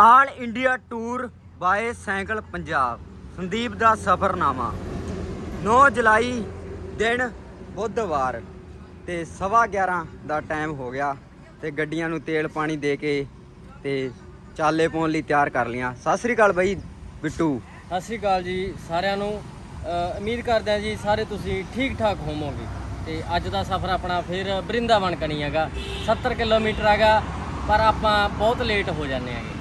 All India tour by cycle Punjab. Sandeep ਦਾ ਸਫ਼ਰਨਾਮਾ। 9 ਜੁਲਾਈ ਦਿਨ ਬੁੱਧਵਾਰ ਤੇ ਸਵਾ 11 ਦਾ ਟਾਈਮ ਹੋ ਗਿਆ ਤੇ ਗੱਡੀਆਂ ਨੂੰ ਤੇਲ ਪਾਣੀ ਦੇ ਕੇ ਤੇ ਚਾਲੇ ਪਾਉਣ ਲਈ ਤਿਆਰ ਕਰ ਲੀਆਂ। ਸਤਿ ਸ੍ਰੀ ਅਕਾਲ ਬਾਈ ਬਿੱਟੂ। ਸਤਿ ਸ਼੍ਰੀ ਅਕਾਲ ਜੀ ਸਾਰਿਆਂ ਨੂੰ। ਉਮੀਦ ਕਰਦੇ ਹਾਂ ਜੀ ਸਾਰੇ ਤੁਸੀਂ ਠੀਕ ਠਾਕ ਹੋਵੋਗੇ। ਤੇ ਅੱਜ ਦਾ ਸਫ਼ਰ ਆਪਣਾ ਫਿਰ ਬਰਿੰਦਾਵਨ ਕਣੀ ਹੈਗਾ। 70 ਕਿਲੋਮੀਟਰ ਹੈਗਾ, ਪਰ ਆਪਾਂ ਬਹੁਤ ਲੇਟ ਹੋ ਜਾਂਦੇ ਹੈਗੇ।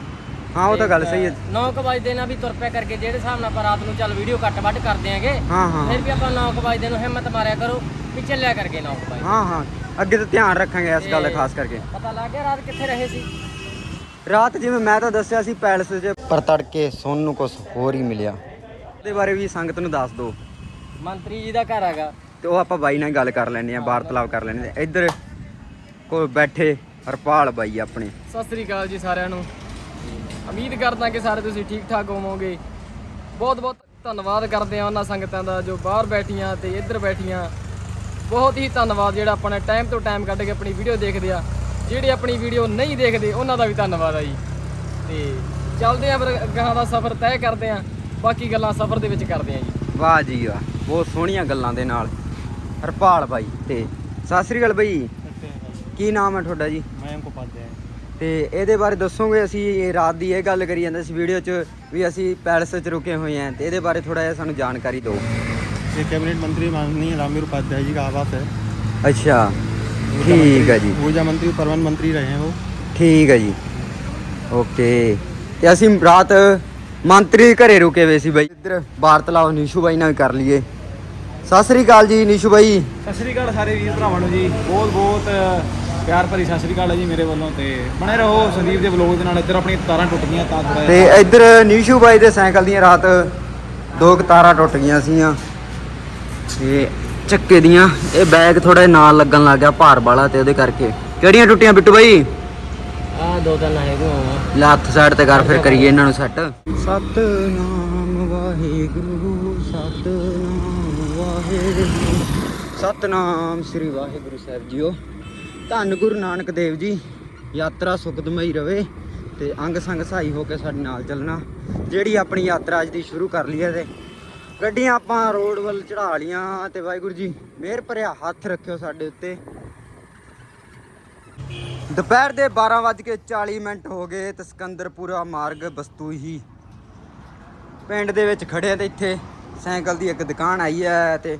ਹਾਂ ਉਹ ਤਾਂ ਗੱਲ ਸਹੀ ਹੈ। 9 ਵਜੇ ਨਾਲ ਵੀ ਤੁਰ ਪਿਆ ਕਰਕੇ ਜਿਹੜੇ ਹਿਸਾਬ ਨਾਲ ਆਪਾਂ ਰਾਤ ਨੂੰ ਚੱਲ ਵੀਡੀਓ ਕੱਟ ਵੱਢ ਕਰਦੇ ਆਂਗੇ ਹਾਂ ਹਾਂ ਫਿਰ ਵੀ ਆਪਾਂ 9 ਵਜੇ ਨੂੰ ਹਿੰਮਤ ਮਾਰਿਆ ਕਰੋ ਵੀ ਚੱਲਿਆ ਕਰਕੇ 9 ਵਜੇ ਹਾਂ ਹਾਂ। ਅੱਗੇ ਤੋਂ ਧਿਆਨ ਰੱਖਾਂਗੇ ਇਸ ਗੱਲ ਦਾ ਖਾਸ ਕਰਕੇ। ਪਤਾ ਲੱਗ ਗਿਆ ਰਾਤ ਕਿੱਥੇ ਰਹੇ ਸੀ? ਰਾਤ ਜਿਵੇਂ ਮੈਂ ਤਾਂ ਦੱਸਿਆ ਸੀ ਪੈਲਸ 'ਚ ਪਰ ਤੜਕੇ ਸੁਣ ਨੂੰ ਕੁਝ ਹੋਰ ਹੀ ਮਿਲਿਆ। ਉਹਦੇ ਬਾਰੇ ਵੀ ਸੰਗਤ ਨੂੰ ਦੱਸ ਦਿਓ ਮੰਤਰੀ ਜੀ ਦਾ ਘਰ ਹੈਗਾ। ਤੇ ਉਹ ਆਪਾਂ ਬਾਈ ਨਾਲ ਗੱਲ ਕਰ ਲੈਂਦੇ ਆ ਵਾਰਤਾਲਾਪ ਕਰ ਲੈਂਦੇ ਆ ਇੱਧਰ ਕੋਲ ਬੈਠੇ ਹਰਪਾਲ ਬਾਈ ਆਪਣੇ। ਸਤਿ ਸ੍ਰੀ ਅਕਾਲ ਜੀ ਸਾਰਿਆਂ ਨੂੰ। ਉਮੀਦ ਕਰਦਾ ਕਿ ਸਾਰੇ ਤੁਸੀਂ ਠੀਕ ਠਾਕ ਹੋਵੋਗੇ। ਬਹੁਤ ਬਹੁਤ ਧੰਨਵਾਦ ਕਰਦੇ ਆ ਉਹਨਾਂ ਸੰਗਤਾਂ ਦਾ ਜੋ ਬਾਹਰ ਬੈਠੀਆਂ ਤੇ ਇੱਧਰ ਬੈਠੀਆਂ। ਬਹੁਤ ਹੀ ਧੰਨਵਾਦ ਜਿਹੜਾ ਆਪਾਂ ਨੇ ਟਾਈਮ ਤੋਂ ਟਾਈਮ ਕੱਢ ਕੇ ਆਪਣੀ ਵੀਡੀਓ ਦੇਖਦੇ ਆ। ਜਿਹੜੇ ਆਪਣੀ ਵੀਡੀਓ ਨਹੀਂ ਦੇਖਦੇ ਉਹਨਾਂ ਦਾ ਵੀ ਧੰਨਵਾਦ ਆ ਜੀ। ਤੇ ਚੱਲਦੇ ਆ ਫਿਰ ਗਾਹਾਂ ਦਾ ਸਫ਼ਰ ਤੈਅ ਕਰਦੇ ਆ ਬਾਕੀ ਗੱਲਾਂ ਸਫ਼ਰ ਦੇ ਵਿੱਚ ਕਰਦੇ ਆ ਜੀ। ਵਾਹ ਜੀ ਵਾਹ ਬਹੁਤ ਸੋਹਣੀਆਂ ਗੱਲਾਂ ਦੇ ਨਾਲ। ਹਰਪਾਲ ਬਾਈ ਤੇ ਸਤਿ ਸ੍ਰੀ ਅਕਾਲ ਬਾਈ। ਕੀ ਨਾਮ ਹੈ ਤੁਹਾਡਾ ਜੀ? ਮੈਂ ਕੋ ਪਾਦੇ ਤੇ ਇਹਦੇ ਬਾਰੇ ਦੱਸੋਗੇ ਅਸੀਂ ਇਹ ਰਾਤ ਦੀ ਇਹ ਗੱਲ ਕਰੀ ਜਾਂਦੇ ਸੀ ਵੀਡੀਓ 'ਚ ਵੀ ਅਸੀਂ ਪੈਲਸ 'ਚ ਰੁਕੇ ਹੋਏ ਆਂ ਤੇ ਇਹਦੇ ਬਾਰੇ ਥੋੜਾ ਜਿਹਾ ਸਾਨੂੰ ਜਾਣਕਾਰੀ ਦਿਓ ये कैबिनेट मंत्री माननीय रामवीर उपाध्याय जी का आवास है ਅੱਛਾ ऊर्जा ठीक मंत्री- है जी। ऊर्जा मंत्री परवन मंत्री रहे हैं वो ਠੀਕ ਹੈ ਜੀ ਓਕੇ ਤੇ ਅਸੀਂ ਰਾਤ ਮੰਤਰੀ ਦੇ ਘਰੇ ਰੁਕੇ ਹੋਏ ਸੀ ਬਾਈ ਇੱਧਰ ਵਾਰਤਾਲਾਪ ਨਿਸ਼ੂ ਬਾਈ ਨਾਲ ਕਰ ਲਈਏ ਸਤਿ ਸ੍ਰੀ ਅਕਾਲ ਜੀ ਨਿਸ਼ੂ ਬਾਈ ਸਤਿ ਸ਼੍ਰੀ ਅਕਾਲ ਸਾਰੇ ਵੀਰ ਭਰਾਵਾਂ ਨੂੰ ਜੀ ਬਹੁਤ ਬਹੁਤ ਪਿਆਰ ਭਰੀ ਸਤਿ ਸ਼੍ਰੀ ਅਕਾਲ ਹੈ ਜੀ ਮੇਰੇ ਵੱਲੋਂ ਤੇ ਬਣੇ ਰਹੋ ਸੰਦੀਪ ਦੇ ਵਲੋਗ ਦੇ ਨਾਲ। ਇੱਧਰ ਆਪਣੀਆਂ ਤਾਰਾਂ ਟੁੱਟ ਗਈਆਂ ਤਾਂ ਥੋੜਾ ਤੇ ਇੱਧਰ ਨਿਸ਼ੂ ਬਾਈ ਦੇ ਸਾਈਕਲ ਦੀਆਂ ਰਾਤ ਦੋ ਕੁ ਤਾਰਾਂ ਟੁੱਟ ਗਈਆਂ ਸੀਆਂ। ਤੇ ਚੱਕੇ ਦੀਆਂ ਇਹ ਬੈਗ ਥੋੜਾ ਨਾਲ ਲੱਗਣ ਲੱਗ ਗਿਆ ਭਾਰ ਵਾਲਾ ਤੇ ਉਹਦੇ ਕਰਕੇ। ਕਿਹੜੀਆਂ ਟੁੱਟੀਆਂ ਬਿੱਟੂ ਬਾਈ? ਆ ਦੋ ਤਿੰਨ ਹੈਗੇ ਆ ਲੈ ਹੱਥ ਸਾਈਡ ਤੇ ਕਰ ਫਿਰ ਕਰੀਏ ਇਹਨਾਂ ਨੂੰ ਸੈੱਟ। ਸਤਨਾਮ ਵਾਹਿਗੁਰੂ ਸਤਨਾਮ ਵਾਹਿਗੁਰੂ। ਸਤਨਾਮ ਸ੍ਰੀ ਵਾਹਿਗੁਰੂ ਸਾਹਿਬ ਜੀਓ। ਧੰਨ ਗੁਰੂ ਨਾਨਕ ਦੇਵ ਜੀ। ਯਾਤਰਾ ਸੁਖਦਮਈ ਰਵੇ ਤੇ ਅੰਗ ਸੰਗ ਸਹਾਈ ਹੋ ਕੇ ਸਾਡੇ ਨਾਲ ਚੱਲਣਾ। ਜਿਹੜੀ ਆਪਣੀ ਯਾਤਰਾ ਅੱਜ ਦੀ ਸ਼ੁਰੂ ਕਰ ਲਈ ਹੈ ਤੇ ਗੱਡੀਆਂ ਆਪਾਂ ਰੋਡ ਵੱਲ ਚੜਾ ਲੀਆਂ ਤੇ ਵਾਹਿਗੁਰੂ ਜੀ, ਮਿਹਰ ਭਰਿਆ ਹੱਥ ਰੱਖਿਓ ਸਾਡੇ ਉੱਤੇ। ਦੁਪਹਿਰ ਦੇ 12:40 ਮਿੰਟ ਹੋ ਗਏ ਤੇ ਸਿਕੰਦਰਪੁਰਾ ਮਾਰਗ ਬਸਤੂ ਹੀ ਪਿੰਡ ਦੇ ਵਿੱਚ ਖੜੇ ਆ ਤੇ ਇੱਥੇ ਸਾਈਕਲ ਦੀ ਇੱਕ ਦੁਕਾਨ ਆਈ ਹੈ ਤੇ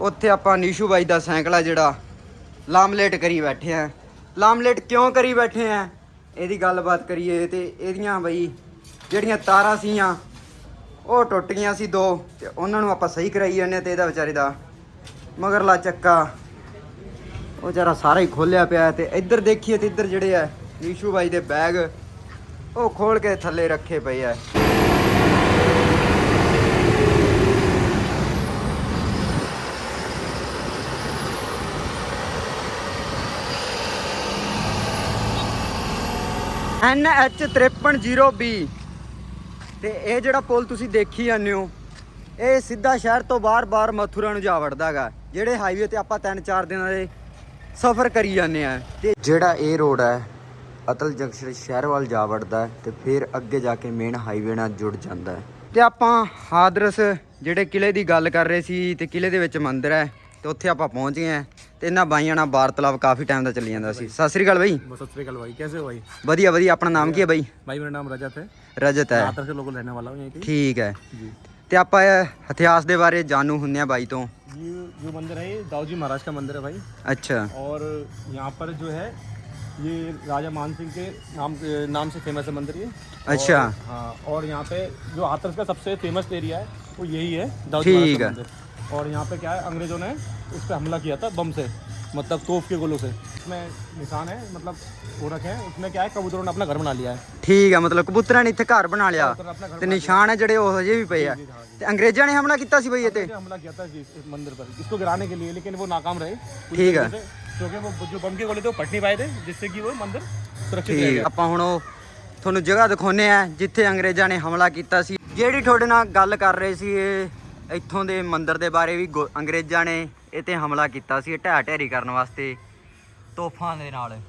ਉੱਥੇ ਆਪਾਂ ਨੀਸ਼ੂ ਬਾਈ ਦਾ ਸਾਈਕਲ ਆ ਜਿਹੜਾ ਲਾਮਲੇਟ ਕਰੀ ਬੈਠੇ ਆ। ਲਾਮਲੇਟ ਕਿਉਂ ਕਰੀ ਬੈਠੇ ਆ? ਇਹਦੀ ਗੱਲਬਾਤ ਕਰੀਏ ਤੇ ਇਹਦੀਆਂ ਬਈ ਜਿਹੜੀਆਂ ਤਾਰਾਂ ਸੀਆਂ, ਉਹ ਟੁੱਟ ਗਈਆਂ ਸੀ ਦੋ ਤੇ ਉਹਨਾਂ ਨੂੰ ਆਪਾਂ ਸਹੀ ਕਰਾਈ ਜਾਂਦੇ ਹਾਂ ਤੇ ਇਹਦਾ ਵਿਚਾਰੇ ਦਾ ਮਗਰਲਾ ਚੱਕਾ, ਉਹ ਜਰਾ ਸਾਰਾ ਹੀ ਖੋਲਿਆ ਪਿਆ ਹੈ ਤੇ ਇੱਧਰ ਦੇਖੀਏ ਤੇ ਇੱਧਰ ਜਿਹੜੇ ਆ ਨੀਸ਼ੂ ਬਾਈ ਦੇ ਬੈਗ, ਉਹ ਖੋਲ ਕੇ ਥੱਲੇ ਰੱਖੇ ਪਏ ਆ। NH 530B ਤੇ ਇਹ ਜਿਹੜਾ ਪੁਲ ਤੁਸੀਂ ਦੇਖੀ ਜਾਂਦੇ ਹੋ, ਇਹ ਸਿੱਧਾ ਸ਼ਹਿਰ ਤੋਂ ਬਾਹਰ-ਬਾਹਰ ਮਥੁਰਾ ਨੂੰ ਜਾ ਵੜਦਾ ਹੈਗਾ। ਜਿਹੜੇ ਹਾਈਵੇ ਤੇ ਆਪਾਂ 3-4 ਦਿਨਾਂ ਦੇ ਸਫ਼ਰ ਕਰੀ ਜਾਂਦੇ ਆ ਤੇ ਜਿਹੜਾ ਇਹ ਰੋਡ ਹੈ, ਅਤਲ ਜੰਕਸ਼ਨ ਸ਼ਹਿਰ ਵੱਲ ਜਾ ਵੜਦਾ ਹੈ ਤੇ ਫਿਰ ਅੱਗੇ ਜਾ ਕੇ ਮੇਨ ਹਾਈਵੇ ਨਾਲ ਜੁੜ ਜਾਂਦਾ ਹੈ। ਤੇ ਆਪਾਂ ਹਾਦਰਸ ਜਿਹੜੇ ਕਿਲੇ ਦੀ ਗੱਲ ਕਰ ਰਹੇ ਸੀ ਤੇ ਕਿਲੇ ਦੇ ਵਿੱਚ ਮੰਦਿਰ ਹੈ ਤੇ ਉੱਥੇ ਆਪਾਂ ਪਹੁੰਚ ਗਏ ਆ ਤੇ ਇਹਨਾਂ ਬਾਈਆਂ ਨਾਲ ਵਾਰਤਾਲਾਪ ਕਾਫੀ ਟਾਈਮ ਦਾ ਚੱਲੀ ਜਾਂਦਾ ਸੀ ਸਤਿ ਸ੍ਰੀ ਅਕਾਲ ਬਾਈ सत श्रीकाल भाई कैसे हो भाई ਵਧੀਆ ਵਧੀਆ ਆਪਣਾ ਨਾਮ ਕੀ ਹੈ ਬਾਈ भाई मेरा नाम रजत है ਰਜਤ ਹੈ आतर से लोकल रहने वाला हूँ यहीं के ਠੀਕ ਹੈ जी ਤੇ ਆਪਾਂ ਇਹ ਇਤਿਹਾਸ ਦੇ ਬਾਰੇ ਜਾਣੂ ਹੁੰਨੇ ਆ ਬਾਈ ਤੋਂ ये जो मंदिर है ये दाऊ जी महाराज का मंदिर है भाई ਅੱਛਾ और यहाँ पर जो है ये राजा मान सिंह के नाम नाम से फेमस है मंदिर ये अच्छा। और- हाँ और यहाँ पे जो हाथरस का सबसे फेमस एरिया है वो यही है दाऊ जी महाराज ठीक का है। मंदिर और यहाँ पे क्या है अंग्रेजों ने उस पर हमला किया था बम से मतलब तोप के गोलों से इसमें निशान है मतलब वो रखे हैं उसमें क्या है कबूतरों ने अपना घर बना लिया है ਠੀਕ ਹੈ ਮਤਲਬ ਕਬੂਤਰਾਂ ਨੇ ਇੱਥੇ ਘਰ ਬਣਾ ਲਿਆ कबूतर ने अपना घर ਤੇ ਨਿਸ਼ਾਨ ਹੈ ਜਿਹੜੇ ਉਹ ਹਜੇ ਵੀ ਪਏ ਆ ਤੇ ਅੰਗਰੇਜ਼ਾਂ ਨੇ ਹਮਲਾ ਕੀਤਾ ਸੀ ਬਈ ਇੱਥੇ ने हमला किया था जी इस मंदिर पर इसको गिराने के लिए लेकिन वो नाकाम रहे पूरी ठीक है। तरीके से, क्योंकि वो जो बम के गोले थे वो फट नहीं पाए थे जिससे कि वो मंदिर सुरक्षित ਠੀਕ रहेगा ਆਪਾਂ ਹੁਣ ਉਹ ਤੁਹਾਨੂੰ ਜਗ੍ਹਾ ਦਿਖਾਉਨੇ ਆ ਜਿੱਥੇ ਅੰਗਰੇਜ਼ਾਂ ਨੇ ਹਮਲਾ ਕੀਤਾ ਸੀ ਜਿਹੜੀ ਤੁਹਾਡੇ ਨਾਲ ਗੱਲ ਕਰ ਰਹੇ ਸੀ ਇਹ ਇੱਥੋਂ ਦੇ ਮੰਦਿਰ ਦੇ ਬਾਰੇ ਵੀ ਗੋ- ਅੰਗਰੇਜ਼ਾਂ ਨੇ ਇਹ ਤੇ ਹਮਲਾ ਕੀਤਾ ਸੀ, ਢਹਿ ਢੇਰੀ ਕਰਨ ਵਾਸਤੇ ਤੋਫਾਂ ਦੇ ਨਾਲ।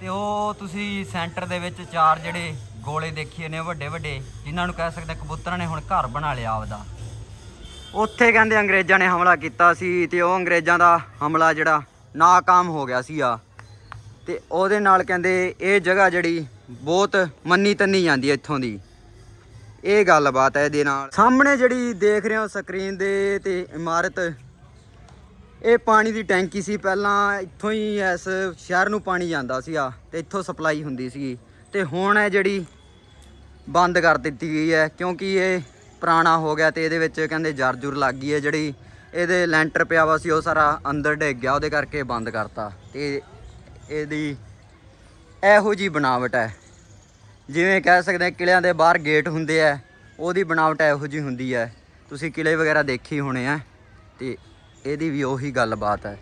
ਤੇ ਉਹ ਤੁਸੀਂ ਸੈਂਟਰ ਦੇ ਵਿੱਚ ਚਾਰ ਜਿਹੜੇ ਗੋਲੇ ਦੇਖੀਏ ਨੇ ਵੱਡੇ ਵੱਡੇ, ਜਿਨ੍ਹਾਂ ਨੂੰ ਕਹਿ ਸਕਦੇ ਕਬੂਤਰਾਂ ਨੇ ਹੁਣ ਘਰ ਬਣਾ ਲਿਆ ਆਪਦਾ। ਉੱਥੇ ਕਹਿੰਦੇ ਅੰਗਰੇਜ਼ਾਂ ਨੇ ਹਮਲਾ ਕੀਤਾ ਸੀ ਤੇ ਉਹ ਅੰਗਰੇਜ਼ਾਂ ਦਾ ਹਮਲਾ ਜਿਹੜਾ ਨਾਕਾਮ ਹੋ ਗਿਆ ਸੀ ਆ ਤੇ ਉਹਦੇ ਨਾਲ ਕਹਿੰਦੇ ਇਹ ਜਗ੍ਹਾ ਜਿਹੜੀ ਬਹੁਤ ਮੰਨੀ ਤੰਨੀ ਜਾਂਦੀ ਹੈ ਇੱਥੋਂ ਦੀ। ਇਹ ਗੱਲਬਾਤ ਹੈ ਇਹਦੇ ਨਾਲ। ਸਾਹਮਣੇ ਜਿਹੜੀ ਦੇਖ ਰਹੇ ਹੋ ਸਕਰੀਨ ਦੇ ਤੇ ਇਮਾਰਤ, ਇਹ ਪਾਣੀ ਦੀ ਟੈਂਕੀ ਸੀ। ਪਹਿਲਾਂ ਇੱਥੋਂ ਹੀ ਇਸ ਸ਼ਹਿਰ ਨੂੰ ਪਾਣੀ ਜਾਂਦਾ ਸੀਗਾ ਤੇ ਇੱਥੋਂ ਸਪਲਾਈ ਹੁੰਦੀ ਸੀ ਤੇ ਹੁਣ ਇਹ ਜਿਹੜੀ ਬੰਦ ਕਰ ਦਿੱਤੀ ਗਈ ਹੈ, ਕਿਉਂਕਿ ਇਹ ਪੁਰਾਣਾ ਹੋ ਗਿਆ ਤੇ ਇਹਦੇ ਵਿੱਚ ਕਹਿੰਦੇ ਜਰ ਜੁਰ ਲੱਗ ਗਈ ਹੈ। ਜਿਹੜੀ ਇਹਦੇ ਲੈਂਟਰ ਪਿਆ ਵਾ ਸੀ, ਉਹ ਸਾਰਾ ਅੰਦਰ ਡਿੱਗ ਗਿਆ, ਉਹਦੇ ਕਰਕੇ ਬੰਦ ਕਰਤਾ। ਤੇ ਇਹਦੀ ਇਹੋ ਜੀ ਬਣਾਵਟ ਹੈ। ਜਿਵੇਂ ਕਹਿ ਸਕਦੇ ਹਾਂ ਕਿਲਿਆਂ ਦੇ ਬਾਹਰ ਗੇਟ ਹੁੰਦੇ ਆ, ਉਹਦੀ ਬਣਾਵਟ ਇਹੋ ਜੀ ਹੁੰਦੀ ਹੈ ਤੁਸੀਂ ਕਿਲੇ ਵਗੈਰਾ ਦੇਖੀ ਹੋਣੇ ਆ, ਤੇ ਇਹਦੀ ਵੀ ਉਹੀ ਗੱਲਬਾਤ ਹੈ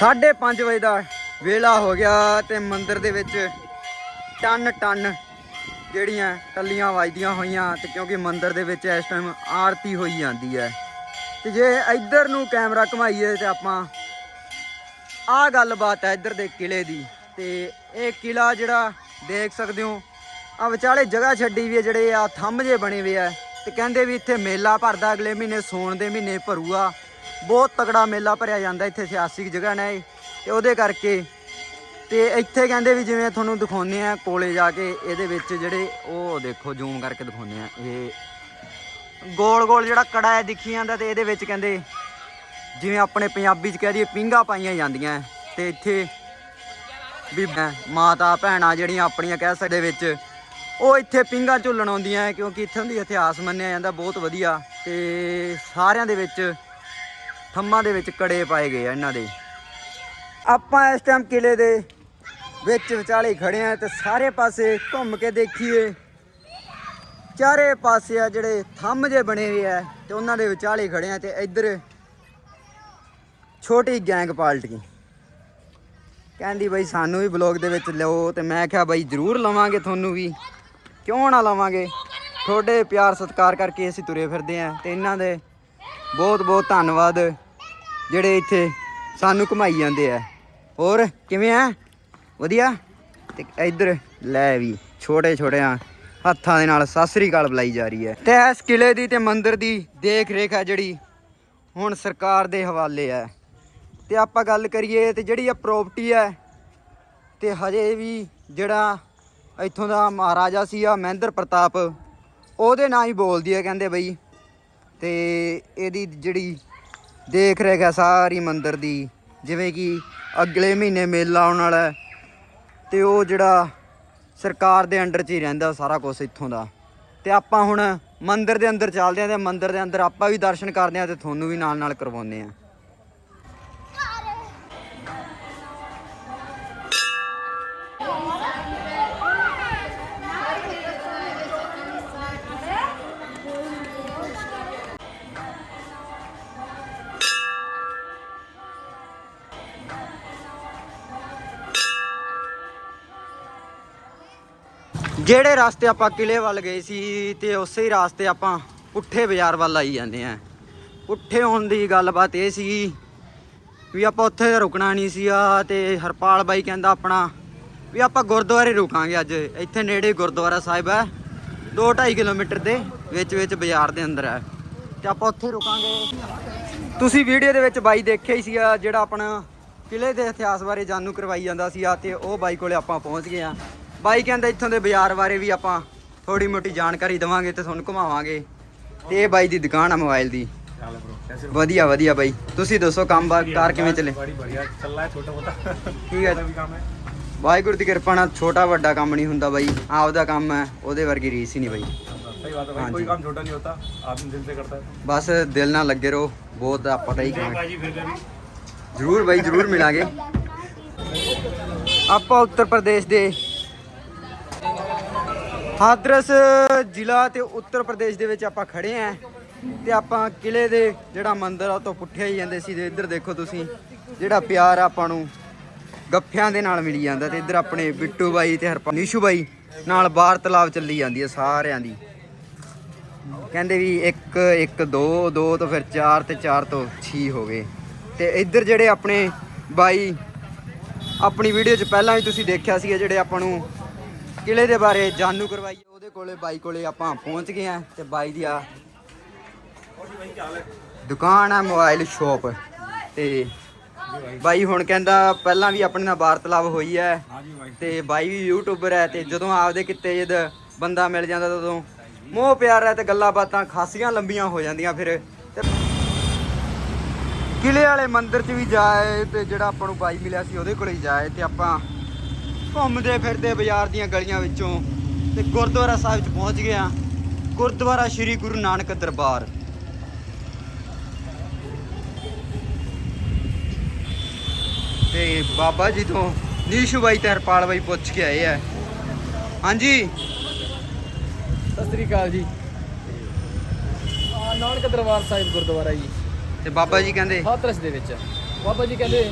5:30 ਵਜੇ ਦਾ ਵੇਲਾ ਹੋ ਗਿਆ ਤੇ ਮੰਦਿਰ ਦੇ ਵਿੱਚ ਟਨ ਟਨ ਜਿਹੜੀਆਂ ਟੱਲੀਆਂ ਵੱਜਦੀਆਂ ਹੋਈਆਂ ਤੇ ਕਿਉਂਕਿ ਮੰਦਿਰ ਦੇ ਵਿੱਚ ਇਸ ਟਾਈਮ ਆਰਤੀ ਹੋਈ ਜਾਂਦੀ ਹੈ ਤੇ ਜੇ ਇੱਧਰ ਨੂੰ ਕੈਮਰਾ ਘੁਮਾਈਏ ਤੇ ਆਪਾਂ ਆਹ ਗੱਲਬਾਤ ਹੈ ਇੱਧਰ ਦੇ ਕਿਲੇ ਦੀ। ਤੇ ਇਹ ਕਿਲਾ ਜਿਹੜਾ ਦੇਖ ਸਕਦੇ ਹੋ। ਆ ਵਿਚਾਲੇ ਜਗ੍ਹਾ ਛੱਡੀ ਵੀ ਹੈ ਜਿਹੜੇ ਆ ਥੰਮ ਜੇ ਬਣੇ ਹੋਏ ਆ। ਤੇ ਕਹਿੰਦੇ ਵੀ ਇੱਥੇ ਮੇਲਾ ਭਰਦਾ ਅਗਲੇ ਮਹੀਨੇ, ਸੌਣ ਦੇ ਮਹੀਨੇ ਭਰੂਗਾ ਬਹੁਤ ਤਕੜਾ ਮੇਲਾ ਭਰਿਆ ਜਾਂਦਾ ਇੱਥੇ ਇਤਿਹਾਸਿਕ ਜਗ੍ਹਾ ਨੇ ਇਹ। ਤੇ ਉਹਦੇ ਕਰਕੇ ਤੇ ਇੱਥੇ ਕਹਿੰਦੇ ਵੀ ਜਿਵੇਂ ਤੁਹਾਨੂੰ ਦਿਖਾਉਂਦੇ ਆ ਕੋਲੇ ਜਾ ਕੇ, ਇਹਦੇ ਵਿੱਚ ਜਿਹੜੇ ਉਹ ਦੇਖੋ ਜ਼ੂਮ ਕਰਕੇ ਦਿਖਾਉਂਦੇ ਆ। ਇਹ ਗੋਲ ਗੋਲ ਜਿਹੜਾ ਕੜਾ ਹੈ ਦਿਖੀ ਜਾਂਦਾ ਤੇ ਇਹਦੇ ਵਿੱਚ ਕਹਿੰਦੇ ਜਿਵੇਂ ਆਪਣੇ ਪੰਜਾਬੀ ਚ ਕਹਿ ਦਈਏ ਪਿੰਗਾ ਪਾਈਆਂ ਜਾਂਦੀਆਂ। ਹੈ ਤੇ ਇੱਥੇ ਵੀ ਮੈਂ- ਮਾਤਾ ਭੈਣਾਂ ਜਿਹੜੀਆਂ ਆਪਣੀਆਂ ਕਹਿ ਸਕਦੇ ਵਿੱਚ, ਉਹ ਇੱਥੇ ਪਿੰਗਾ ਝੁੱਲਣ ਆਉਂਦੀਆਂ ਕਿਉਂਕਿ ਇੱਥੋਂ ਦੀ ਇਤਿਹਾਸ ਮੰਨਿਆ ਜਾਂਦਾ ਬਹੁਤ ਵਧੀਆ ਤੇ ਸਾਰਿਆਂ ਦੇ ਵਿੱਚ ਥੰਮਾਂ ਦੇ ਵਿੱਚ ਕੜੇ ਪਾਏ ਗਏ ਆ ਇਹਨਾਂ ਦੇ। ਆਪਾਂ ਇਸ ਟਾਈਮ ਕਿਲੇ ਦੇ ਵਿੱਚ ਵਿਚਾਲੇ ਖੜੇ ਆ ਤੇ ਸਾਰੇ ਪਾਸੇ ਘੁੰਮ ਕੇ ਦੇਖੀਏ। ਚਾਰੇ ਪਾਸੇ ਆ ਜਿਹੜੇ ਥੰਮ ਜੇ ਬਣੇ ਹੋਏ ਆ ਤੇ ਉਹਨਾਂ ਦੇ ਵਿਚਾਲੇ ਖੜੇ ਆ ਤੇ ਇੱਧਰ ਛੋਟੀ ਗੈਂਗ ਪਾਲਟੀ ਕਹਿੰਦੀ ਬਈ ਸਾਨੂੰ ਵੀ ਬਲੌਗ ਦੇ ਵਿੱਚ ਲਿਓ ਤੇ ਮੈਂ ਕਿਹਾ ਬਈ ਜ਼ਰੂਰ ਲਵਾਂਗੇ ਤੁਹਾਨੂੰ ਵੀ। ਕਿਉਂ ਨਾ ਲਵਾਂਗੇ? ਤੁਹਾਡੇ ਪਿਆਰ ਸਤਿਕਾਰ ਕਰਕੇ ਅਸੀਂ ਤੁਰੇ ਫਿਰਦੇ ਆਂ ਤੇ ਇਹਨਾਂ ਦੇ ਬਹੁਤ ਬਹੁਤ ਧੰਨਵਾਦ ਜਿਹੜੇ ਇੱਥੇ ਸਾਨੂੰ ਘੁਮਾਈ ਜਾਂਦੇ ਆ। ਹੋਰ ਕਿਵੇਂ ਆ? ਵਧੀਆ? ਤੇ ਇੱਧਰ ਲੈ ਵੀ, ਛੋਟੇ ਛੋਟਿਆਂ ਹੱਥਾਂ ਦੇ ਨਾਲ ਸਤਿ ਸ੍ਰੀ ਅਕਾਲ ਬੁਲਾਈ ਜਾ ਰਹੀ ਹੈ। ਤੇ ਇਸ ਕਿਲੇ ਦੀ ਤੇ ਮੰਦਿਰ ਦੀ ਦੇਖ ਰੇਖ ਹੈ ਜਿਹੜੀ ਹੁਣ ਸਰਕਾਰ ਦੇ ਹਵਾਲੇ ਹੈ। ਤੇ ਆਪਾਂ ਗੱਲ ਕਰੀਏ ਤੇ ਜਿਹੜੀ ਆ ਪ੍ਰਾਪਰਟੀ ਹੈ ਤੇ ਹਜੇ ਵੀ ਜਿਹੜਾ ਇੱਥੋਂ ਦਾ ਮਹਾਰਾਜਾ ਸੀ ਆ ਮਹਿੰਦਰ ਪ੍ਰਤਾਪ, ਉਹਦੇ ਨਾਂ ਹੀ ਬੋਲਦੀ ਹੈ ਕਹਿੰਦੇ ਬਈ। ਤੇ ਇਹਦੀ ਜਿਹੜੀ ਦੇਖ ਰੇਖ ਹੈ ਸਾਰੀ ਮੰਦਿਰ ਦੀ, ਜਿਵੇਂ ਕਿ ਅਗਲੇ ਮਹੀਨੇ ਮੇਲਾ ਆਉਣ ਵਾਲਾ ਹੈ ਤੇ ਉਹ ਜਿਹੜਾ ਸਰਕਾਰ ਦੇ ਅੰਡਰ 'ਚ ਹੀ ਰਹਿੰਦਾ ਸਾਰਾ ਕੁਝ ਇੱਥੋਂ ਦਾ। ਤੇ ਆਪਾਂ ਹੁਣ ਮੰਦਿਰ ਦੇ ਅੰਦਰ ਚੱਲਦੇ ਆਂ ਤੇ ਮੰਦਿਰ ਦੇ ਅੰਦਰ ਆਪਾਂ ਵੀ ਦਰਸ਼ਨ ਕਰਦੇ ਆਂ ਤੇ ਤੁਹਾਨੂੰ ਵੀ ਨਾਲ ਨਾਲ ਕਰਵਾਉਂਦੇ ਆਂ ਜਿਹੜੇ ਰਸਤੇ ਆਪਾਂ ਕਿਲੇ ਵੱਲ ਗਏ ਸੀ ਤੇ ਉਸੇ ਹੀ ਰਸਤੇ ਆਪਾਂ ਪੁੱਠੇ ਬਾਜ਼ਾਰ ਵੱਲ ਆਈ ਜਾਂਦੇ ਆ। ਪੁੱਠੇ ਹੋਣ ਦੀ ਗੱਲਬਾਤ ਇਹ ਸੀ ਵੀ ਆਪਾਂ ਉੱਥੇ ਰੁਕਣਾ ਨਹੀਂ ਸੀਗਾ ਤੇ ਹਰਪਾਲ ਬਾਈ ਕਹਿੰਦਾ ਆਪਣਾ ਵੀ ਆਪਾਂ ਗੁਰਦੁਆਰੇ ਰੁਕਾਂਗੇ ਅੱਜ। ਇੱਥੇ ਨੇੜੇ ਗੁਰਦੁਆਰਾ ਸਾਹਿਬ ਹੈ 2.5 ਕਿਲੋਮੀਟਰ ਦੇ ਵਿੱਚ ਵਿੱਚ ਬਾਜ਼ਾਰ ਦੇ ਅੰਦਰ ਹੈ। ਤੇ ਆਪਾਂ ਉੱਥੇ ਰੁਕਾਂਗੇ। ਤੁਸੀਂ ਵੀਡੀਓ ਦੇ ਵਿੱਚ ਬਾਈ ਦੇਖਿਆ ਹੀ ਸੀਗਾ ਜਿਹੜਾ ਆਪਣਾ ਕਿਲੇ ਦੇ ਇਤਿਹਾਸ ਬਾਰੇ ਜਾਣੂ ਕਰਵਾਈ ਜਾਂਦਾ ਸੀਗਾ ਤੇ ਉਹ ਬਾਈ ਕੋਲੇ ਆਪਾਂ ਪਹੁੰਚ ਗਏ ਆ ਬਾਈ ਕਹਿੰਦਾ ਇੱਥੋਂ ਦੇ ਬਾਜ਼ਾਰ ਬਾਰੇ ਵੀ ਆਪਾਂ ਥੋੜੀ ਮੋਟੀ ਜਾਣਕਾਰੀ ਦਵਾਂਗੇ ਤੇ ਤੁਹਾਨੂੰ ਘੁਮਾਵਾਂਗੇ। ਤੇ ਇਹ ਬਾਈ ਦੀ ਦੁਕਾਨ ਆ ਮੋਬਾਈਲ ਦੀ। ਵਧੀਆ ਵਧੀਆ ਬਾਈ। ਤੁਸੀਂ ਦੱਸੋ ਕੰਮ ਕਾਰ ਕਿਵੇਂ ਚੱਲੇ? ਠੀਕ ਹੈ। ਵਾਹਿਗੁਰੂ ਦੀ ਕਿਰਪਾ ਨਾਲ ਛੋਟਾ ਵੱਡਾ ਕੰਮ ਨਹੀਂ ਹੁੰਦਾ ਬਾਈ। ਆਪ ਦਾ ਕੰਮ ਹੈ ਉਹਦੇ ਵਰਗੀ ਰੀਸ ਹੀ ਨਹੀਂ ਬਾਈ। ਬਸ ਦਿਲ ਨਾਲ ਲੱਗੇ ਰਹੋ ਬਹੁਤ ਆਪਾਂ ਹੀ ਕੰਮ ਜਰੂਰ ਬਾਈ ਜਰੂਰ ਮਿਲਾਂਗੇ। ਆਪਾਂ ਉੱਤਰ ਪ੍ਰਦੇਸ਼ ਦੇ ਹਾਦਰਸ ਜ਼ਿਲ੍ਹਾ ਤੇ ਉੱਤਰ ਪ੍ਰਦੇਸ਼ ਦੇ ਵਿੱਚ ਆਪਾਂ ਖੜੇ ਆਂ ਤੇ ਆਪਾਂ ਕਿਲੇ ਦੇ ਜਿਹੜਾ ਮੰਦਿਰ ਆ ਉਹ ਤੋਂ ਪੁੱਠੇ ਹੀ ਜਾਂਦੇ ਸੀ ਤੇ ਇੱਧਰ ਦੇਖੋ ਤੁਸੀਂ, ਜਿਹੜਾ ਪਿਆਰ ਆਪਾਂ ਨੂੰ ਗੱਫਿਆਂ ਦੇ ਨਾਲ ਮਿਲੀ ਜਾਂਦਾ ਤੇ ਇੱਧਰ ਆਪਣੇ ਬਿੱਟੂ ਬਾਈ ਤੇ ਹਰਪਾ ਨੀਸ਼ੂ ਬਾਈ ਨਾਲ ਬਾਹਰ ਤਲਾਬ ਚੱਲੀ ਜਾਂਦੀ ਹੈ ਸਾਰਿਆਂ ਦੀ। ਕਹਿੰਦੇ ਵੀ 1 1 2 2 ਤੋਂ ਫਿਰ 4 ਤੇ 4 ਤੋਂ 6 ਹੋ ਗਏ। ਤੇ ਇੱਧਰ ਜਿਹੜੇ ਆਪਣੇ ਬਾਈ, ਆਪਣੀ ਵੀਡੀਓ 'ਚ ਪਹਿਲਾਂ ਵੀ ਤੁਸੀਂ ਦੇਖਿਆ ਸੀ ਜਿਹੜੇ ਆਪਾਂ ਨੂੰ ਕਿਲੇ ਦੇ ਬਾਰੇ ਜਾਣੂ ਕਰਵਾਈਏ ਉਹਦੇ ਕੋਲੇ ਬਾਈ ਕੋਲੇ ਆਪਾਂ ਪਹੁੰਚ ਗਏ ਆ ਤੇ ਬਾਈ ਦੀ ਆ ਦੁਕਾਨ ਆ ਮੋਬਾਈਲ ਸ਼ਾਪ। ਤੇ ਬਾਈ ਹੁਣ ਕਹਿੰਦਾ ਪਹਿਲਾਂ ਵੀ ਆਪਣੇ ਨਾਲ ਵਾਰਤਾਲਾਪ ਹੋਈ ਹੈ। ਤੇ ਬਾਈ ਵੀ ਯੂਟਿਊਬਰ ਹੈ ਤੇ ਜਦੋਂ ਆਪਦੇ ਕਿਤੇ ਜਦ ਬੰਦਾ ਮਿਲ ਜਾਂਦਾ ਤਦੋਂ ਮੋਹ ਪਿਆਰ ਹੈ ਤੇ ਗੱਲਾਂ ਬਾਤਾਂ ਖਾਸੀਆਂ ਲੰਬੀਆਂ ਹੋ ਜਾਂਦੀਆਂ ਫਿਰ। ਤੇ ਕਿਲੇ ਵਾਲੇ ਮੰਦਿਰ 'ਚ ਵੀ ਜਾਏ ਤੇ ਜਿਹੜਾ ਆਪਾਂ ਨੂੰ ਬਾਈ ਮਿਲਿਆ ਸੀ ਉਹਦੇ ਕੋਲ ਹੀ ਜਾਏ ਤੇ ਆਪਾਂ ਘੁੰਮਦੇ ਫਿਰਦੇ ਬਾਜ਼ਾਰ ਦੀਆਂ ਗਲੀਆਂ ਵਿੱਚੋਂ ਤੇ ਗੁਰਦੁਆਰਾ ਸਾਹਿਬ 'ਚ ਪਹੁੰਚ ਗਏ ਆ ਗੁਰਦੁਆਰਾ ਸ੍ਰੀ ਗੁਰੂ ਨਾਨਕ ਦਰਬਾਰ। ਤੇ ਬਾਬਾ ਜੀ ਤੋਂ ਨੀਸ਼ੂ ਬਾਈ ਤੇ ਹਰਪਾਲ ਬਾਈ ਪੁੱਛ ਕੇ ਆਏ ਆ। ਹਾਂਜੀ। ਸਤਿ ਸ੍ਰੀ ਅਕਾਲ ਜੀ। ਆ ਨਾਨਕ ਦਰਬਾਰ ਸਾਹਿਬ ਗੁਰਦੁਆਰਾ ਜੀ। ਤੇ ਬਾਬਾ ਜੀ ਕਹਿੰਦੇ ਹਾਤਰਸ ਦੇ ਵਿੱਚ। ਬਾਬਾ ਜੀ ਕਹਿੰਦੇ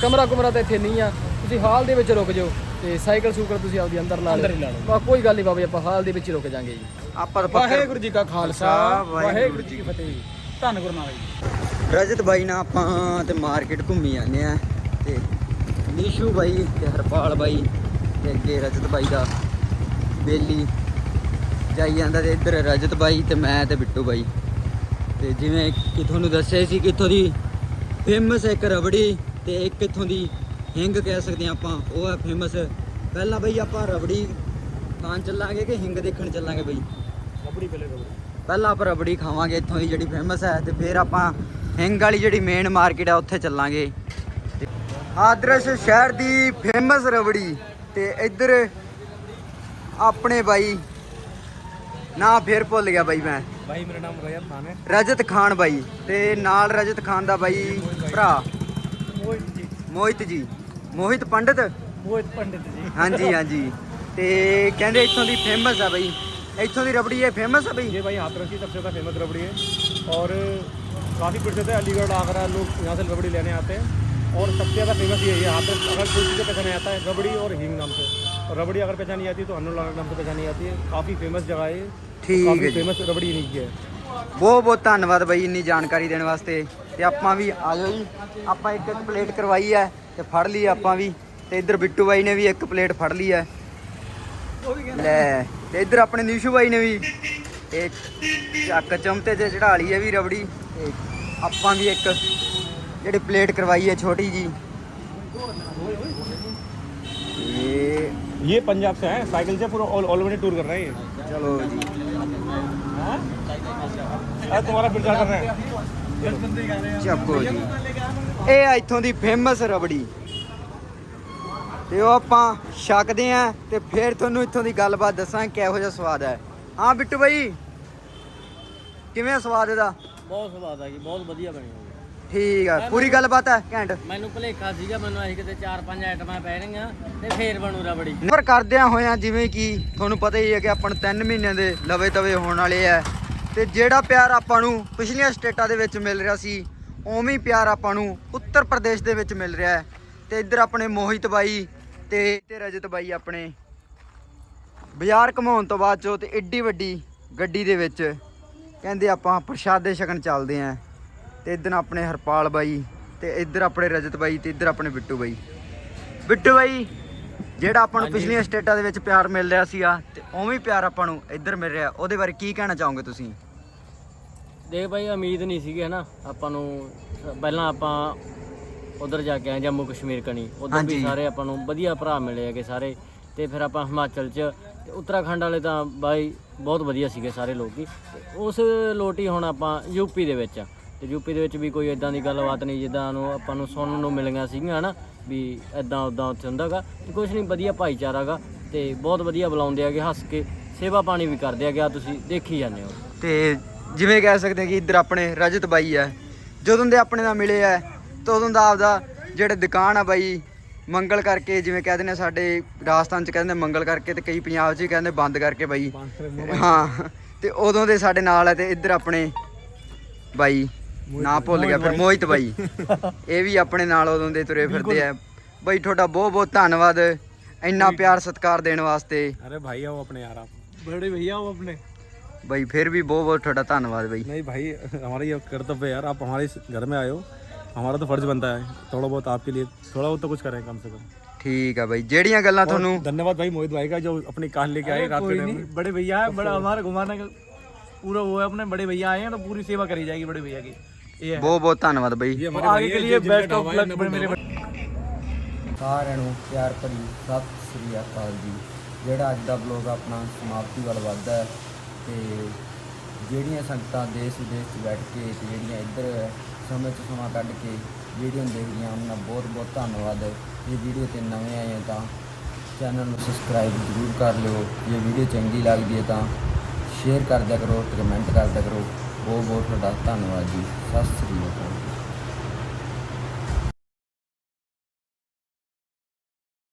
ਕਮਰਾ ਕੁਮਰਾ ਤਾਂ ਇੱਥੇ ਨਹੀਂ ਆ। ਤੁਸੀਂ ਹਾਲ ਦੇ ਵਿੱਚ ਰੁਕ ਜਾਓ ਤੇ ਸਾਈਕਲ ਸੂਕਲ ਤੁਸੀਂ ਆਪਦੀ ਅੰਦਰ ਲਾ ਲਓ। ਕੋਈ ਗੱਲ ਨਹੀਂ ਬਾਬਾ ਜੀ ਆਪਾਂ ਹਾਲ ਦੇ ਵਿੱਚ ਹੀ ਰੁਕ ਜਾਾਂਗੇ ਜੀ। ਆਪਾਂ ਤਾਂ ਪੱਕਰ ਵਾਹਿਗੁਰੂ ਜੀ ਕਾ ਖਾਲਸਾ ਵਾਹਿਗੁਰੂ ਜੀ ਕੀ ਫਤਿਹ। ਧੰਨ ਗੁਰੂ ਨਾਨਕ ਜੀ। ਰਜਤ ਬਾਈ ਨਾਲ ਆਪਾਂ ਤੇ ਮਾਰਕੀਟ ਘੁੰਮੀ ਜਾਂਦੇ ਆ ਤੇ ਨੀਸ਼ੂ ਬਾਈ ਤੇ ਹਰਪਾਲ ਬਾਈ ਤੇ ਅੱਗੇ ਰਜਤ ਬਾਈ ਦਾ ਬੇਲੀ ਜਾਈ ਜਾਂਦਾ ਤੇ ਇੱਧਰ ਰਜਤ ਬਾਈ ਤੇ ਮੈਂ ਤੇ ਬਿੱਟੂ ਬਾਈ। ਤੇ ਜਿਵੇਂ ਕਿ ਤੁਹਾਨੂੰ ਦੱਸਿਆ ਸੀ ਕਿ ਇੱਥੋਂ ਦੀ ਫੇਮਸ ਇੱਕ ਰਬੜੀ ਤੇ ਇੱਕ ਇੱਥੋਂ ਦੀ ਹਿੰਗ ਕਹਿ ਸਕਦੇ ਹਾਂ ਆਪਾਂ ਉਹ ਹੈ ਫੇਮਸ ਪਹਿਲਾਂ ਬਈ ਆਪਾਂ ਰਬੜੀ ਖਾਣ ਚੱਲਾਂਗੇ ਕਿ ਹਿੰਗ ਦੇਖਣ ਚੱਲਾਂਗੇ ਬਈ? ਰਬੜੀ ਪਹਿਲੇ ਰਬੜੀ। ਪਹਿਲਾਂ ਆਪਾਂ ਰਬੜੀ ਖਾਵਾਂਗੇ ਇੱਥੋਂ ਦੀ ਜਿਹੜੀ ਫੇਮਸ ਹੈ ਤੇ ਫਿਰ ਆਪਾਂ ਹਿੰਗ ਵਾਲੀ ਜਿਹੜੀ ਮੇਨ ਮਾਰਕੀਟ ਹੈ ਉੱਥੇ ਚੱਲਾਂਗੇ। ਆਦਰਸ਼ ਸ਼ਹਿਰ ਦੀ ਫੇਮਸ ਰਬੜੀ ਤੇ ਇੱਧਰ ਆਪਣੇ ਬਾਈ ਨਾ ਫਿਰ ਭੁੱਲ ਗਿਆ ਬਾਈ ਮੈਂ। ਭਾਈ ਮੇਰਾ ਨਾਮ ਰਜਤ ਖਾਨ ਹੈ। ਰਜਤ ਖਾਨ ਬਾਈ ਤੇ ਨਾਲ ਰਜਤ ਖਾਨ ਦਾ ਬਾਈ ਭਰਾ। ਮੋਹਿਤ ਜੀ। ਮੋਹਿਤ ਜੀ। ਮੋਹਿਤ ਪੰਡਤ ਮੋਹਿਤ ਪੰਡਿਤ ਜੀ ਹਾਂਜੀ ਹਾਂਜੀ ਤੇ ਕਹਿੰਦੇ ਇੱਥੋਂ ਦੀ ਫੇਮਸ ਆ ਬਾਈ ਇੱਥੋਂ ਦੀ ਰਬੜੀ ਇਹ ਫੇਮਸ ਆ ਬਾਈ ये भाई हाथरस की सबसे ज़्यादा फेमस रबड़ी है और काफ़ी प्रसिद्ध है अलीगढ़ आगरा लोग यहाँ से रबड़ी लेने आते हैं और सबसे ज़्यादा फेमस यही है हाथरस अगर कोई चीज़ें पहचाने आता है रबड़ी और हींग नाम से और रबड़ी अगर पहचानी जाती है तो हन्नू नाम से पहचानी जाती है काफ़ी फेमस जगह है ये ठीक है काफ़ी जी। फेमस रबड़ी इन्हीं की है ਬਹੁਤ ਬਹੁਤ ਧੰਨਵਾਦ ਬਾਈ ਇੰਨੀ ਜਾਣਕਾਰੀ ਦੇਣ ਵਾਸਤੇ ਤੇ ਆਪਾਂ ਵੀ ਆ ਜਾਓ ਜੀ ਆਪਾਂ ਇੱਕ ਇੱਕ ਪਲੇਟ ਕਰਵਾਈ ਹੈ ਤੇ ਫੜ ਲਈ ਆਪਾਂ ਵੀ ਤੇ ਇੱਧਰ ਬਿੱਟੂ ਬਾਈ ਨੇ ਵੀ ਇੱਕ ਪਲੇਟ ਫੜ ਲਈ ਹੈ ਲੈ ਤੇ ਇੱਧਰ ਆਪਣੇ ਨੀਸ਼ੂ ਬਾਈ ਨੇ ਵੀ ਇਹ ਚੱਕ ਚਮਤੇ 'ਚ ਚੜਾ ਲਈ ਹੈ ਵੀ ਰਬੜੀ ਤੇ ਆਪਾਂ ਵੀ ਇੱਕ ਜਿਹੜੀ ਪਲੇਟ ਕਰਵਾਈ ਹੈ ਛੋਟੀ ਜੀ ਇਹ ये पंजाब से है साइकिल से पूरा ऑल ऑल ओवर टूर कर रहे हैं ये ਚਲੋ ਜੀ हाँ? अरे तुम्हारा प्रचार कर रहे हैं ਚੱਕੋ ਜੀ ਇਹ ਆ ਇੱਥੋਂ ਦੀ ਫੇਮਸ ਰਬੜੀ। ਤੇ ਉਹ ਆਪਾਂ ਛਕਦੇ ਆ ਤੇ ਫਿਰ ਤੁਹਾਨੂੰ ਇੱਥੋਂ ਦੀ ਗੱਲਬਾਤ ਦੱਸਾਂ ਕਿਹੋ ਜਿਹਾ ਸਵਾਦ ਹੈ। ਹਾਂ ਬਿੱਟੂ ਬਾਈ ਕਿਵੇਂ ਸਵਾਦ ਇਹਦਾ? ਬਹੁਤ ਸਵਾਦ ਆ ਜੀ ਬਹੁਤ ਵਧੀਆ ਬਣੀ ਹੋਈ ਠੀਕ ਆ ਪੂਰੀ ਗੱਲਬਾਤ ਹੈ ਘੈਂਟ। ਮੈਨੂੰ ਭੁਲੇਖਾ ਸੀਗਾ ਮੈਨੂੰ ਅਸੀਂ ਕਿਤੇ 4-5 ਆਈਟਮਾਂ ਪੈਣਗੀਆਂ ਤੇ ਫੇਰ ਬਣੂ ਰਬੜੀ। ਪਰ ਕਰਦਿਆਂ ਹੋਇਆਂ ਜਿਵੇਂ ਕਿ ਤੁਹਾਨੂੰ ਪਤਾ ਹੀ ਹੈ ਕਿ ਆਪਾਂ ਨੂੰ 3 ਮਹੀਨਿਆਂ ਦੇ ਲਵੇ ਤਵੇ ਹੋਣ ਵਾਲੇ ਆ। ਤੇ ਜਿਹੜਾ ਪਿਆਰ ਆਪਾਂ ਨੂੰ ਪਿਛਲੀਆਂ ਸਟੇਟਾਂ ਦੇ ਵਿੱਚ ਮਿਲ ਰਿਹਾ ਸੀ ਉਵੇਂ ਹੀ ਪਿਆਰ ਆਪਾਂ ਨੂੰ ਉੱਤਰ ਪ੍ਰਦੇਸ਼ ਦੇ ਵਿੱਚ ਮਿਲ ਰਿਹਾ ਹੈ। ਤੇ ਇੱਧਰ ਆਪਣੇ ਮੋਹਿਤ ਬਾਈ ਤੇ ਤੇ ਰਜਤ ਬਾਈ ਆਪਣੇ। ਬਾਜ਼ਾਰ ਘਮਾਉਣ ਤੋਂ ਬਾਅਦ ਚੋਂ ਤੇ ਏਡੀ ਵੱਡੀ ਗੱਡੀ ਦੇ ਵਿੱਚ ਕਹਿੰਦੇ ਆਪਾਂ ਪ੍ਰਸ਼ਾਦੇ ਛਕਣ ਚੱਲਦੇ ਆਂ ਤੇ ਇੱਧਰ ਆਪਣੇ ਹਰਪਾਲ ਬਾਈ ਤੇ ਇੱਧਰ ਆਪਣੇ ਰਜਤ ਬਾਈ ਤੇ ਇੱਧਰ ਆਪਣੇ ਬਿੱਟੂ ਬਾਈ। ਬਿੱਟੂ ਬਾਈ ਜਿਹੜਾ ਆਪਾਂ ਨੂੰ ਪਿਛਲੀਆਂ ਸਟੇਟਾਂ ਦੇ ਵਿੱਚ ਪਿਆਰ ਮਿਲ ਰਿਹਾ ਸੀਗਾ ਤੇ ਉਵੇਂ ਹੀ ਪਿਆਰ ਆਪਾਂ ਨੂੰ ਇੱਧਰ ਮਿਲ ਰਿਹਾ। ਉਹਦੇ ਬਾਰੇ ਕੀ ਕਹਿਣਾ ਚਾਹੋਗੇ ਤੁਸੀਂ? ਦੇਖ ਭਾਈ ਉਮੀਦ ਨਹੀਂ ਸੀਗੀ ਹਨਾ? ਆਪਾਂ ਨੂੰ ਪਹਿਲਾਂ ਆਪਾਂ ਉਧਰ ਜਾ ਕੇ ਆਏ ਜੰਮੂ ਕਸ਼ਮੀਰ ਕਣੀ। ਉਧਰ ਹਾਂਜੀ। ਵੀ ਸਾਰੇ ਆਪਾਂ ਨੂੰ ਵਧੀਆ ਭਰਾ ਮਿਲੇ ਹੈਗੇ ਸਾਰੇ। ਤੇ ਫਿਰ ਆਪਾਂ ਹਿਮਾਚਲ ਚ ਤੇ ਉੱਤਰਾਖੰਡ ਵਾਲੇ ਤਾਂ ਬਾਈ ਬਹੁਤ ਵਧੀਆ ਸੀਗੇ ਸਾਰੇ ਲੋਕੀ। ਤੇ ਉਸ ਲੋਟੀ ਹੁਣ ਆਪਾਂ ਯੂਪੀ ਦੇ ਵਿੱਚ ਆ। ਤੇ ਯੂਪੀ ਦੇ ਵਿੱਚ ਵੀ ਕੋਈ ਇਦਾਂ ਦੀ ਗੱਲਬਾਤ ਨਹੀਂ ਜਿੱਦਾਂ ਨੂੰ ਆਪਾਂ ਨੂੰ ਸੁਣਨ ਨੂੰ ਮਿਲੀਆਂ ਸੀਗੀਆਂ ਹਨਾ? ਵੀ ਇਦਾਂ ਉਦਾਂ ਉੱਥੇ ਹੁੰਦਾਗਾ ਤੇ ਕੁਝ ਨਹੀਂ ਵਧੀਆ ਭਾਈਚਾਰਾਗਾ ਤੇ ਬਹੁਤ ਵਧੀਆ ਬੁਲਾਉਂਦੇ ਹੈਗੇ ਹੱਸ ਕੇ ਸੇਵਾ ਪਾਣੀ ਵੀ ਕਰਦੇ ਹੈਗੇ ਆ ਤੁਸੀਂ ਦੇਖੀ ਜਾਂਦੇ ਹੋ। ਤੇ ਜਿਵੇਂ ਕਹਿ ਸਕਦੇ ਕਿ ਇੱਧਰ ਆਪਣੇ ਰਜਤ ਬਾਈ ਆ ਜਦੋਂ ਦੇ ਆਪਣੇ ਨਾਲ ਮਿਲੇ ਆ ਤਦੋਂ ਦਾ ਆਪਦਾ ਜਿਹੜੇ ਦੁਕਾਨ ਆ ਬਾਈ ਮੰਗਲ ਕਰਕੇ ਜਿਵੇਂ ਕਹਿੰਦੇ ਨੇ ਸਾਡੇ ਰਾਜਸਥਾਨ ਚ ਕਹਿੰਦੇ ਮੰਗਲ ਕਰਕੇ ਤੇ ਕਈ ਪੰਜਾਬ ਚ ਕਹਿੰਦੇ ਬੰਦ ਕਰਕੇ ਬਾਈ। ਹਾਂ ਤੇ ਉਦੋਂ ਦੇ ਸਾਡੇ ਨਾਲ ਹੈ ਤੇ ਇੱਧਰ ਆਪਣੇ ਬਾਈ ਨਾ ਭੁੱਲ ਗਿਆ ਫਿਰ ਮੋਹਿਤ ਬਾਈ। ਇਹ ਵੀ ਆਪਣੇ ਨਾਲ ਉਦੋਂ ਦੇ ਤੁਰੇ ਫਿਰਦੇ ਆ। ਬਾਈ ਤੁਹਾਡਾ ਬਹੁਤ ਬਹੁਤ ਧੰਨਵਾਦ। ਇੰਨਾ ਪਿਆਰ ਸਤਿਕਾਰ ਦੇਣ ਵਾਸਤੇ। ਅਰੇ ਭਾਈ ਆਓ ਆਪਣੇ ਯਾਰਾ ਬੜੇ ਭਈਆ ਆਓ ਆਪਣੇ। भाई फिर भी बहुत बहुत थोड़ा धन्यवाद भाई नहीं भाई हमारा ये कर्तव्य है यार आप हमारे घर में आए हो हमारा तो फर्ज बनता है थोड़ा बहुत आपके लिए थोड़ा बहुत तो कुछ करें कम से कम ਠੀਕ ਆ ਬਾਈ ਜਿਹੜੀਆਂ ਗੱਲਾਂ ਤੁਹਾਨੂੰ ਧੰਨਵਾਦ ਭਾਈ ਮੋਹਿਤ ਭਾਈ ਦਾ ਜੋ ਆਪਣੀ ਕਾਰ ਲੈ ਕੇ ਆਏ ਰਾਤ के टाइम बड़े भैया है बड़ा हमारा घुमाने का पूरा वो है अपने बड़े भैया आए हैं तो पूरी सेवा करी जाएगी बड़े भैया की ये है ਬਹੁਤ ਬਹੁਤ ਧੰਨਵਾਦ ਬਾਈ ये हमारे आगे के लिए बेस्ट ऑफ लक मेरे ਸਾਰਿਆਂ ਨੂੰ ਪਿਆਰ ਭਰੀ ਸਤਿ ਸ੍ਰੀ ਅਕਾਲ ਜੀ ਜਿਹੜਾ ਅੱਜ ਦਾ ਬਲੌਗ ਆਪਣਾ ਸਮਾਪਤੀ ਵੱਲ ਵੱਧਦਾ ਹੈ ਤੇ ਜਿਹੜੀਆਂ ਸੰਗਤਾਂ ਦੇਸ਼ ਵਿਦੇਸ਼ 'ਚ ਬੈਠ ਕੇ ਤੇ ਜਿਹੜੀਆਂ ਇੱਧਰ ਸਮੇਂ 'ਚ ਸਮਾਂ ਕੱਢ ਕੇ ਵੀਡੀਓ ਨੂੰ ਦੇਖਦੀਆਂ ਉਹਨਾਂ ਦਾ ਬਹੁਤ ਬਹੁਤ ਧੰਨਵਾਦ। ਇਹ ਵੀਡੀਓ ਤੇ ਨਵੇਂ ਆਏ ਹੋ ਤਾਂ ਚੈਨਲ ਨੂੰ ਸਬਸਕ੍ਰਾਈਬ ਜ਼ਰੂਰ ਕਰ ਲਿਓ। ਜੇ ਵੀਡੀਓ ਚੰਗੀ ਲੱਗਦੀ ਹੈ ਤਾਂ ਸ਼ੇਅਰ ਕਰ ਦਿਆ ਕਰੋ ਤੇ ਕਮੈਂਟ ਕਰ ਦਿਆ ਕਰੋ। ਬਹੁਤ ਬਹੁਤ ਤੁਹਾਡਾ ਧੰਨਵਾਦ ਜੀ। ਸਤਿ ਸ੍ਰੀ ਅਕਾਲ।